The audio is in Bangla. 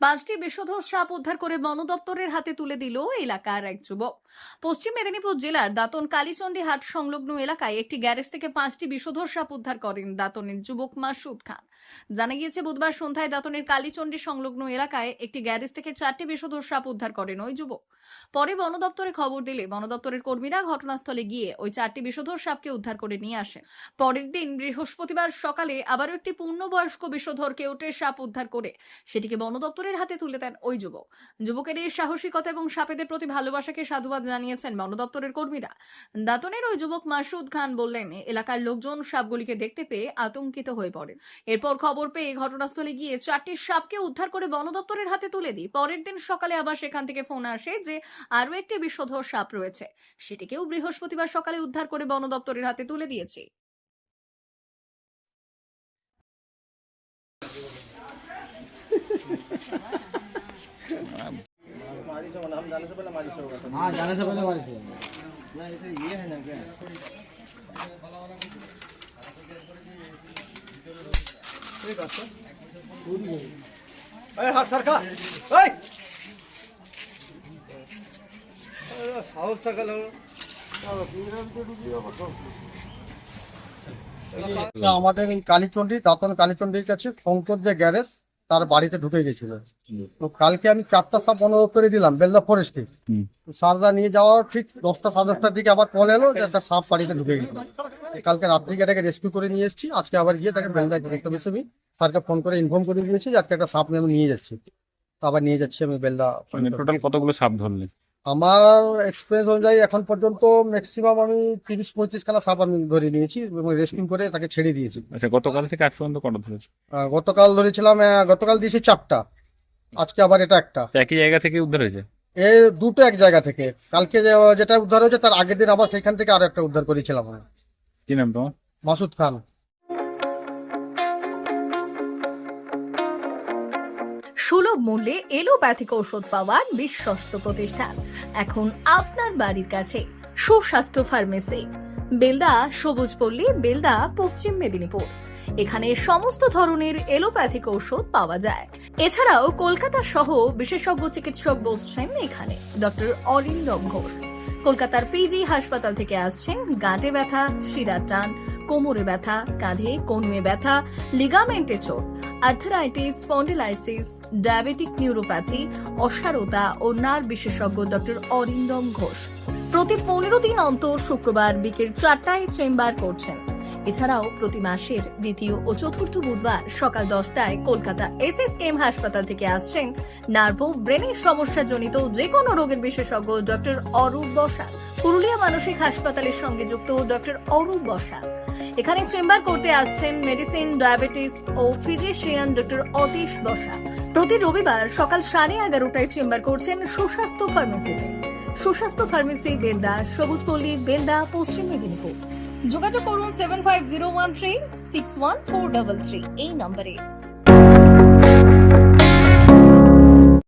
পাঁচটি বিষধর সাপ উদ্ধার করে বন দপ্তরের হাতে তুলে দিল এলাকার এক যুবক। পশ্চিম মেদিনীপুর জেলার দাঁতন কালীচণ্ডী হাট সংলগ্ন এলাকায় একটি গ্যারেজ থেকে পাঁচটি বিষধর সাপ উদ্ধার করেন দাতনের যুবক মাসুদ খান। জানা গিয়েছে, বুধবার সন্ধ্যায় দাতনের কালীচণ্ডী সংলগ্ন এলাকায় একটি গ্যারেজ থেকে চারটি বিষধর সাপ উদ্ধার করেন ওই যুবক। পরে বন দপ্তরে খবর দিলে বন দপ্তরের কর্মীরা ঘটনাস্থলে গিয়ে ওই চারটি বিষধর সাপকে উদ্ধার করে নিয়ে আসেন। পরের দিন বৃহস্পতিবার সকালে আবারও একটি পূর্ণবয়স্ক বিষধর কেউটের সাপ উদ্ধার করে সেটিকে বন দপ্তরের হাতে তুলে দেন ওই যুবক। যুবকের এই সাহসিকতা এবং সাপেদের প্রতি ভালোবাসাকে সাধুবাদ জানিয়েছেন বন দপ্তরের কর্মীরা। দাতনের ওই যুবক মাসুদ খান বললেন, এলাকার লোকজন সাপগুলিকে দেখতে পেয়ে আতঙ্কিত হয়ে পড়েন। এরপর খবর পেয়ে ঘটনাস্থলে গিয়ে চারটি সাপকে উদ্ধার করে বন দপ্তরের হাতে তুলে দিই পরের দিন সকালে আবার সেখান থেকে ফোন আসে যে আরও একটি বিষধর সাপ রয়েছে সেটিকেও বৃহস্পতিবার সকালে উদ্ধার করে বন দপ্তরের হাতে তুলে দিয়েছে मारी से हम जाने से पहले मारी से होगा हाँ जाने से पहले मारी से ना जैसे ये है ना क्या এই হাত এই! সাহস থাকাল আমাদের এই কালীচন্ডী দাতন কালীচন্ডীর কাছে শঙ্কর যে গ্যারেজ তার বাড়িতে ঢুকে গেছিল। তো কালকে আমি চারটা সাপ অনুরোধ করে দিলাম বেলদা ফরেস্টে সারদা নিয়ে যাওয়ার ঠিক দশটা সাড়ে দশটার দিকে আবার কল এলো যে একটা সাপ বাড়িতে ঢুকে গেছিল কালকে রাত্রি এটাকে রেস্কিউ করে নিয়ে এসেছি আজকে আবার গিয়ে তাকে বেলদা দেখতে হিসেবে স্যারকে ফোন করে ইনফর্ম করে দিয়েছি যে আজকে একটা সাপ নিয়ে আমি নিয়ে যাচ্ছি। তো আবার নিয়ে যাচ্ছি আমি বেলদা মানে টোটাল কতগুলো সাপ ধরলেন আমার এক্সপিরিয়েন্স অনুযায়ী এখন পর্যন্ত ম্যাক্সিমাম আমি তিরিশ পঁয়ত্রিশ খানা সাপ আমি ধরে নিয়েছি এবং রেস্কিউ করে তাকে ছেড়ে দিয়েছি। আচ্ছা গতকাল থেকে আজ পর্যন্ত কটা ধরেছে? গতকাল ধরেছিলাম আহ, গতকাল দিয়েছি চারটা। আজকে আবার এটা একটা। তো একই জায়গা থেকে উদ্ধার হয়েছে? এ দুটো এক জায়গা থেকে। কালকে যে- যেটা উদ্ধার হয়েছে তার আগের দিন আবার সেখান থেকে আরও একটা উদ্ধার করেছিলাম আমি। কি নাম তোমার? মাসুদ খান। সুলভ মূল্যে এলোপ্যাথিক ঔষধ পাওয়ার বিশ্বস্ত প্রতিষ্ঠান। এখন আপনার বাড়ির কাছে সুস্বাস্থ্য ফার্মেসি। বেলদা সবুজ পল্লী বেলদা, পশ্চিম মেদিনীপুর। এখানে সমস্ত ধরনের এলোপ্যাথিক ঔষধ পাওয়া যায়। এছাড়াও কলকাতা সহ বিশেষজ্ঞ চিকিৎসক বসছেন এখানে, ডক্টর অরিন্দম ঘোষ। কলকাতার পিজি হাসপাতাল থেকে আসছেন গাঁটে ব্যথা, শিরার টান, কোমরে ব্যথা, কাঁধে কনুয়ে ব্যথা, লিগামেন্টে চোট। আর্থারাইটিস স্পন্ডিলাইসিস ডায়াবেটিক নিউরোপ্যাথি অসারতা ও নার বিশেষজ্ঞ ডক্টর অরিন্দম ঘোষ। প্রতি পনেরো দিন অন্তর শুক্রবার বিকেল চারটায় চেম্বার করছেন। এছাড়াও প্রতি মাসের দ্বিতীয় ও চতুর্থ বুধবার সকাল দশটায় কলকাতা এস এস এম হাসপাতাল থেকে আসছেন নার্ভো ব্রেনের সমস্যাজনিত যে কোনো রোগের বিশেষজ্ঞ ডক্টর অরূপ বসাক। পুরুলিয়া মানসিক হাসপাতালের সঙ্গে যুক্ত ডক্টর অরূপ বসাক। এখানে চেম্বার করতে আসছেন মেডিসিন, ডায়াবেটিস ও ফিজিশিয়ান ডক্টর অতীশ বসা। প্রতি রবিবার সকাল সাড়ে এগারোটায় চেম্বার করছেন সুস্বাস্থ্য ফার্মেসিতে। সুস্বাস্থ্য ফার্মেসি, বেলদা, সবুজপল্লী, বেলদা, পশ্চিম মেদিনীপুর। যোগাযোগ করুন seven five zero one three six one four double three এই নম্বরে